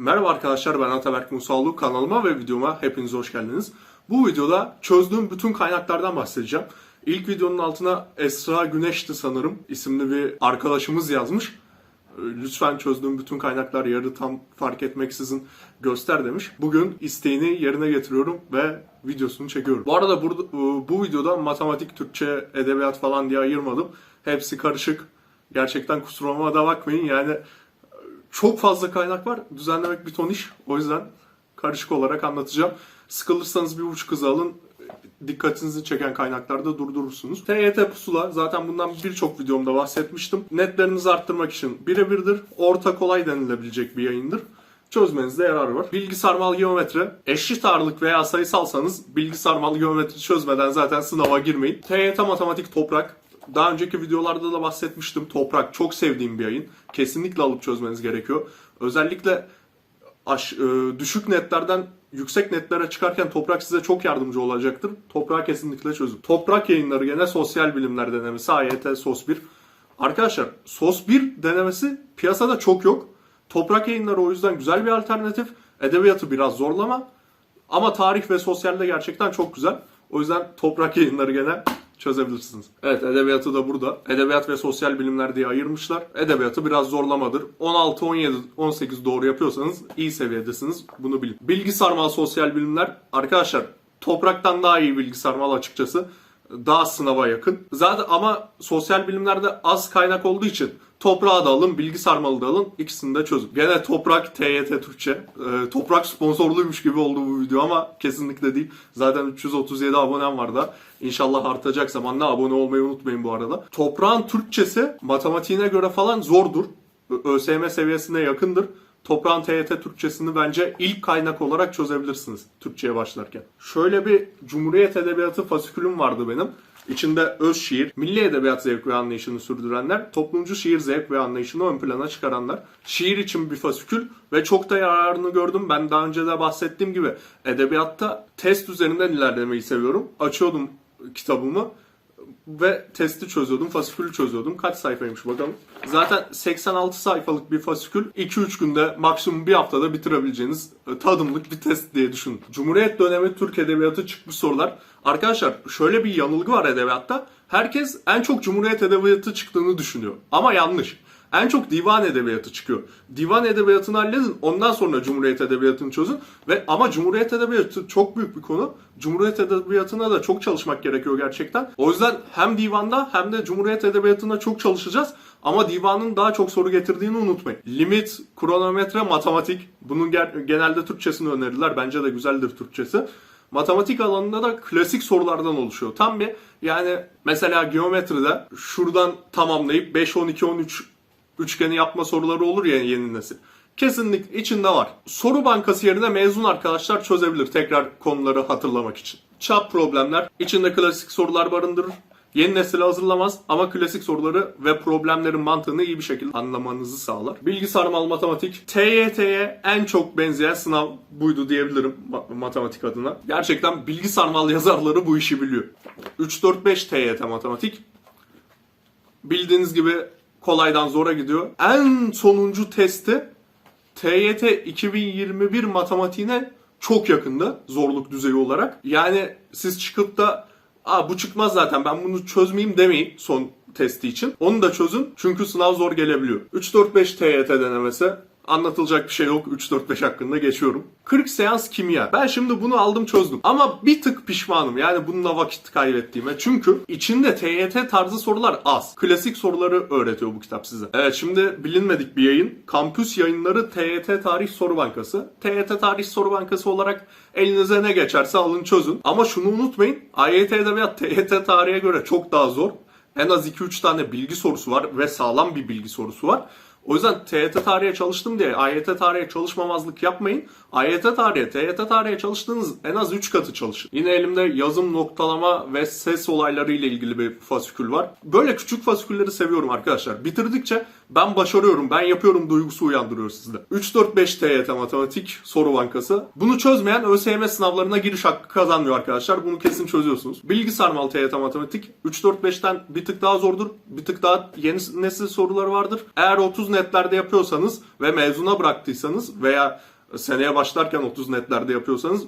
Merhaba arkadaşlar ben Ataberk Musallı kanalıma ve videoma hepiniz hoş geldiniz. Bu videoda çözdüğüm bütün kaynaklardan bahsedeceğim. İlk videonun altına Esra Güneş'ti sanırım isimli bir arkadaşımız yazmış. Ee, Lütfen çözdüğüm bütün kaynaklar yarı tam fark etmeksizin göster demiş. Bugün isteğini yerine getiriyorum ve videosunu çekiyorum. Bu arada burada, bu videoda matematik, Türkçe, edebiyat falan diye ayırmadım. Hepsi karışık. Gerçekten kusuruma da bakmayın yani çok fazla kaynak var. Düzenlemek bir ton iş. O yüzden karışık olarak anlatacağım. Sıkılırsanız bir buçuk hızı alın. Dikkatinizi çeken kaynaklarda durdurursunuz. TYT pusula zaten bundan birçok videomda bahsetmiştim. Netlerinizi arttırmak için birebirdir. Orta kolay denilebilecek bir yayındır. Çözmenizde yarar var. Bilgi sarmal geometri. Eşit ağırlık veya sayısalsanız bilgi sarmal geometri çözmeden zaten sınava girmeyin. TYT matematik toprak. Daha önceki videolarda da bahsetmiştim. Toprak çok sevdiğim bir yayın. Kesinlikle alıp çözmeniz gerekiyor. Özellikle aş- e, düşük netlerden yüksek netlere çıkarken toprak size çok yardımcı olacaktır. Toprağı kesinlikle çözün. Toprak yayınları gene sosyal bilimler denemesi AYT SOS 1. Arkadaşlar SOS 1 denemesi piyasada çok yok. Toprak yayınları o yüzden güzel bir alternatif. Edebiyatı biraz zorlama. Ama tarih ve sosyalde gerçekten çok güzel. O yüzden toprak yayınları gene çözebilirsiniz. Evet edebiyatı da burada. Edebiyat ve sosyal bilimler diye ayırmışlar. Edebiyatı biraz zorlamadır. 16, 17, 18 doğru yapıyorsanız iyi seviyedesiniz. Bunu bilin. Bilgi sarmal sosyal bilimler. Arkadaşlar topraktan daha iyi bilgi sarmal açıkçası. Daha sınava yakın. Zaten ama sosyal bilimlerde az kaynak olduğu için toprağı da alın, bilgi sarmalı da alın. İkisini de çözün. Gene toprak TYT Türkçe. Ee, toprak sponsorluymuş gibi oldu bu video ama kesinlikle değil. Zaten 337 abonem var da. İnşallah artacak zamanla abone olmayı unutmayın bu arada. Toprağın Türkçesi matematiğine göre falan zordur. ÖSYM seviyesine yakındır. Toprağın TYT Türkçesini bence ilk kaynak olarak çözebilirsiniz Türkçe'ye başlarken. Şöyle bir Cumhuriyet Edebiyatı fasikülüm vardı benim. İçinde öz şiir, milli edebiyat zevk ve anlayışını sürdürenler, toplumcu şiir zevk ve anlayışını ön plana çıkaranlar. Şiir için bir fasikül ve çok da yararını gördüm. Ben daha önce de bahsettiğim gibi edebiyatta test üzerinden ilerlemeyi seviyorum. Açıyordum kitabımı ve testi çözüyordum, fasikülü çözüyordum. Kaç sayfaymış bakalım. Zaten 86 sayfalık bir fasikül 2-3 günde maksimum bir haftada bitirebileceğiniz e, tadımlık bir test diye düşünün. Cumhuriyet dönemi Türk Edebiyatı çıkmış sorular. Arkadaşlar şöyle bir yanılgı var edebiyatta. Herkes en çok Cumhuriyet Edebiyatı çıktığını düşünüyor. Ama yanlış. En çok divan edebiyatı çıkıyor. Divan edebiyatını halledin. Ondan sonra Cumhuriyet edebiyatını çözün. Ve ama Cumhuriyet edebiyatı çok büyük bir konu. Cumhuriyet edebiyatına da çok çalışmak gerekiyor gerçekten. O yüzden hem divanda hem de Cumhuriyet edebiyatına çok çalışacağız. Ama divanın daha çok soru getirdiğini unutmayın. Limit, kronometre, matematik. Bunun genelde Türkçesini önerirler. Bence de güzeldir Türkçesi. Matematik alanında da klasik sorulardan oluşuyor. Tam bir yani mesela geometride şuradan tamamlayıp 5, 12, 13 üçgeni yapma soruları olur ya yeni nesil. Kesinlikle içinde var. Soru bankası yerine mezun arkadaşlar çözebilir tekrar konuları hatırlamak için. Çap problemler içinde klasik sorular barındırır. Yeni nesili hazırlamaz ama klasik soruları ve problemlerin mantığını iyi bir şekilde anlamanızı sağlar. Bilgi sarmal matematik TYT'ye en çok benzeyen sınav buydu diyebilirim ma- matematik adına. Gerçekten bilgi sarmal yazarları bu işi biliyor. 3-4-5 TYT matematik bildiğiniz gibi kolaydan zora gidiyor. En sonuncu testi TYT 2021 matematiğine çok yakındı zorluk düzeyi olarak. Yani siz çıkıp da Aa, bu çıkmaz zaten ben bunu çözmeyeyim demeyin son testi için. Onu da çözün çünkü sınav zor gelebiliyor. 3-4-5 TYT denemesi Anlatılacak bir şey yok. 3-4-5 hakkında geçiyorum. 40 seans kimya. Ben şimdi bunu aldım çözdüm. Ama bir tık pişmanım. Yani bununla vakit kaybettiğime. Çünkü içinde TYT tarzı sorular az. Klasik soruları öğretiyor bu kitap size. Evet şimdi bilinmedik bir yayın. Kampüs yayınları TYT Tarih Soru Bankası. TYT Tarih Soru Bankası olarak elinize ne geçerse alın çözün. Ama şunu unutmayın. AYT Edebiyat TYT Tarihe göre çok daha zor. En az 2-3 tane bilgi sorusu var ve sağlam bir bilgi sorusu var. O yüzden TYT tarihe çalıştım diye AYT tarihe çalışmamazlık yapmayın. AYT tarihe, TYT tarihe çalıştığınız en az 3 katı çalışın. Yine elimde yazım, noktalama ve ses olayları ile ilgili bir fasikül var. Böyle küçük fasikülleri seviyorum arkadaşlar. Bitirdikçe ben başarıyorum, ben yapıyorum duygusu uyandırıyor sizde. 3-4-5 TYT matematik soru bankası. Bunu çözmeyen ÖSYM sınavlarına giriş hakkı kazanmıyor arkadaşlar. Bunu kesin çözüyorsunuz. Bilgi sarmal TYT matematik 3-4-5'ten bir tık daha zordur. Bir tık daha yeni nesil soruları vardır. Eğer 30 netlerde yapıyorsanız ve mezuna bıraktıysanız veya seneye başlarken 30 netlerde yapıyorsanız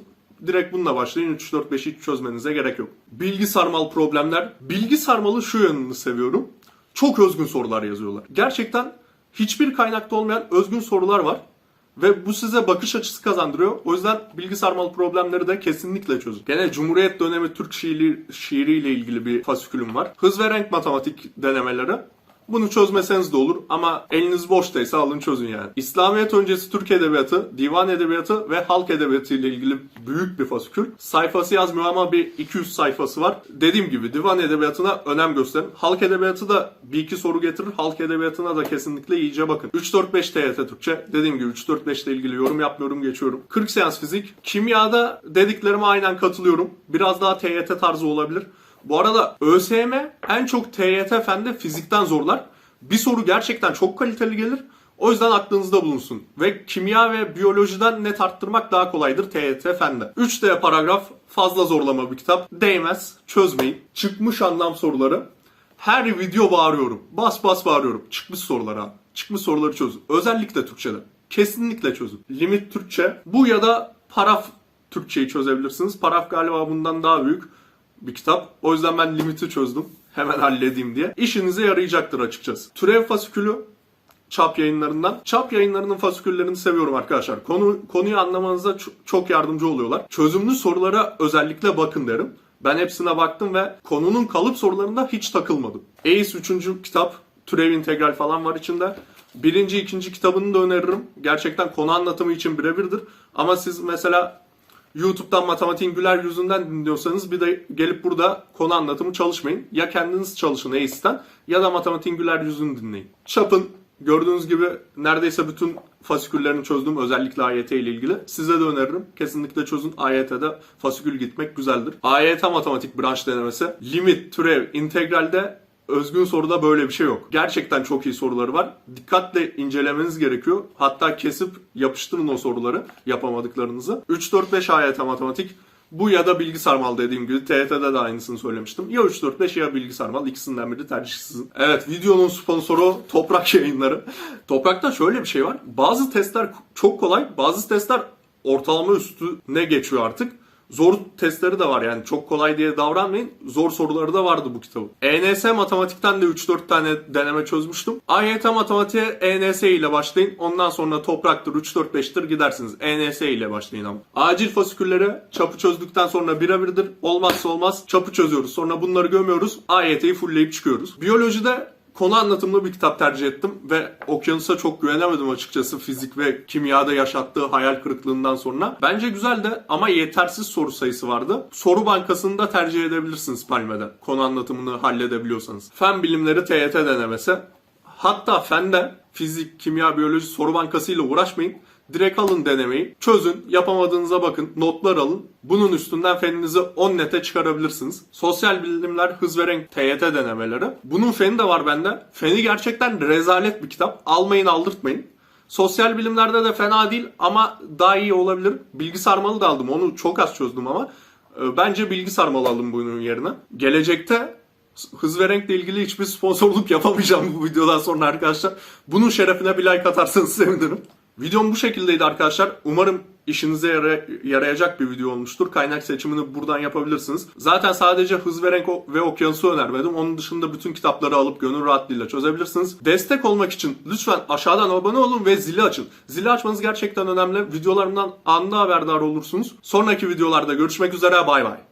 direkt bununla başlayın. 3 4 5'i hiç çözmenize gerek yok. Bilgi sarmal problemler. Bilgi sarmalı şu yönünü seviyorum. Çok özgün sorular yazıyorlar. Gerçekten hiçbir kaynakta olmayan özgün sorular var. Ve bu size bakış açısı kazandırıyor. O yüzden bilgi sarmalı problemleri de kesinlikle çözün. Gene Cumhuriyet dönemi Türk şiiri, şiiriyle ilgili bir fasikülüm var. Hız ve renk matematik denemeleri. Bunu çözmeseniz de olur ama eliniz boştaysa alın çözün yani. İslamiyet öncesi Türk Edebiyatı, Divan Edebiyatı ve Halk Edebiyatı ile ilgili büyük bir fasikül. Sayfası yazmıyor ama bir 200 sayfası var. Dediğim gibi Divan Edebiyatı'na önem gösterin. Halk Edebiyatı da bir iki soru getirir. Halk Edebiyatı'na da kesinlikle iyice bakın. 3-4-5 TYT Türkçe. Dediğim gibi 3-4-5 ile ilgili yorum yapmıyorum geçiyorum. 40 seans fizik. Kimyada dediklerime aynen katılıyorum. Biraz daha TYT tarzı olabilir. Bu arada ÖSYM en çok TYT fende fizikten zorlar. Bir soru gerçekten çok kaliteli gelir. O yüzden aklınızda bulunsun. Ve kimya ve biyolojiden net arttırmak daha kolaydır TYT fende. 3D paragraf fazla zorlama bir kitap. Değmez. Çözmeyin. Çıkmış anlam soruları. Her video bağırıyorum. Bas bas bağırıyorum. Çıkmış sorulara. Çıkmış soruları çözün. Özellikle Türkçe'de. Kesinlikle çözün. Limit Türkçe. Bu ya da paraf Türkçeyi çözebilirsiniz. Paraf galiba bundan daha büyük bir kitap. O yüzden ben limiti çözdüm. Hemen halledeyim diye. İşinize yarayacaktır açıkçası. Türev fasikülü Çap yayınlarından. Çap yayınlarının fasiküllerini seviyorum arkadaşlar. Konu, konuyu anlamanıza çok yardımcı oluyorlar. Çözümlü sorulara özellikle bakın derim. Ben hepsine baktım ve konunun kalıp sorularında hiç takılmadım. ACE 3. kitap, türev integral falan var içinde. Birinci, ikinci kitabını da öneririm. Gerçekten konu anlatımı için birebirdir. Ama siz mesela YouTube'dan matematiğin güler yüzünden dinliyorsanız bir de gelip burada konu anlatımı çalışmayın. Ya kendiniz çalışın ACE'den ya da matematiğin güler yüzünü dinleyin. Çapın gördüğünüz gibi neredeyse bütün fasiküllerini çözdüm özellikle AYT ile ilgili. Size de öneririm. Kesinlikle çözün. AYT'de fasikül gitmek güzeldir. AYT matematik branş denemesi. Limit, türev, integralde Özgün soruda böyle bir şey yok. Gerçekten çok iyi soruları var. Dikkatle incelemeniz gerekiyor. Hatta kesip yapıştırın o soruları yapamadıklarınızı. 3-4-5 AYT matematik. Bu ya da bilgi sarmal dediğim gibi TYT'de de aynısını söylemiştim. Ya 3-4-5 ya bilgi sarmal ikisinden biri tercih. Evet videonun sponsoru Toprak yayınları. Toprak'ta şöyle bir şey var. Bazı testler çok kolay bazı testler ortalama üstüne geçiyor artık. Zor testleri de var yani çok kolay diye davranmayın. Zor soruları da vardı bu kitabın. ENS matematikten de 3-4 tane deneme çözmüştüm. AYT matematiğe ENS ile başlayın. Ondan sonra topraktır 3-4-5'tir gidersiniz. ENS ile başlayın ama. Acil fasiküllere çapı çözdükten sonra birebirdir. Olmazsa olmaz çapı çözüyoruz. Sonra bunları gömüyoruz. AYT'yi fullleyip çıkıyoruz. Biyolojide konu anlatımlı bir kitap tercih ettim ve okyanusa çok güvenemedim açıkçası fizik ve kimyada yaşattığı hayal kırıklığından sonra. Bence güzeldi ama yetersiz soru sayısı vardı. Soru bankasını da tercih edebilirsiniz Palme'de. Konu anlatımını halledebiliyorsanız. Fen bilimleri TYT denemesi. Hatta fende fizik, kimya, biyoloji soru bankasıyla uğraşmayın. Direkt alın denemeyi. Çözün. Yapamadığınıza bakın. Notlar alın. Bunun üstünden feninizi 10 nete çıkarabilirsiniz. Sosyal bilimler, hız ve renk TYT denemeleri. Bunun feni de var bende. Feni gerçekten rezalet bir kitap. Almayın aldırtmayın. Sosyal bilimlerde de fena değil ama daha iyi olabilir. Bilgi sarmalı da aldım. Onu çok az çözdüm ama. e, Bence bilgi sarmalı alın bunun yerine. Gelecekte hız ve renkle ilgili hiçbir sponsorluk yapamayacağım bu videodan sonra arkadaşlar. Bunun şerefine bir like atarsanız sevinirim. Videom bu şekildeydi arkadaşlar. Umarım işinize yara- yarayacak bir video olmuştur. Kaynak seçimini buradan yapabilirsiniz. Zaten sadece hız ve renk ve okyanusu önermedim. Onun dışında bütün kitapları alıp gönül rahatlığıyla çözebilirsiniz. Destek olmak için lütfen aşağıdan abone olun ve zili açın. Zili açmanız gerçekten önemli. Videolarımdan anında haberdar olursunuz. Sonraki videolarda görüşmek üzere. Bay bay.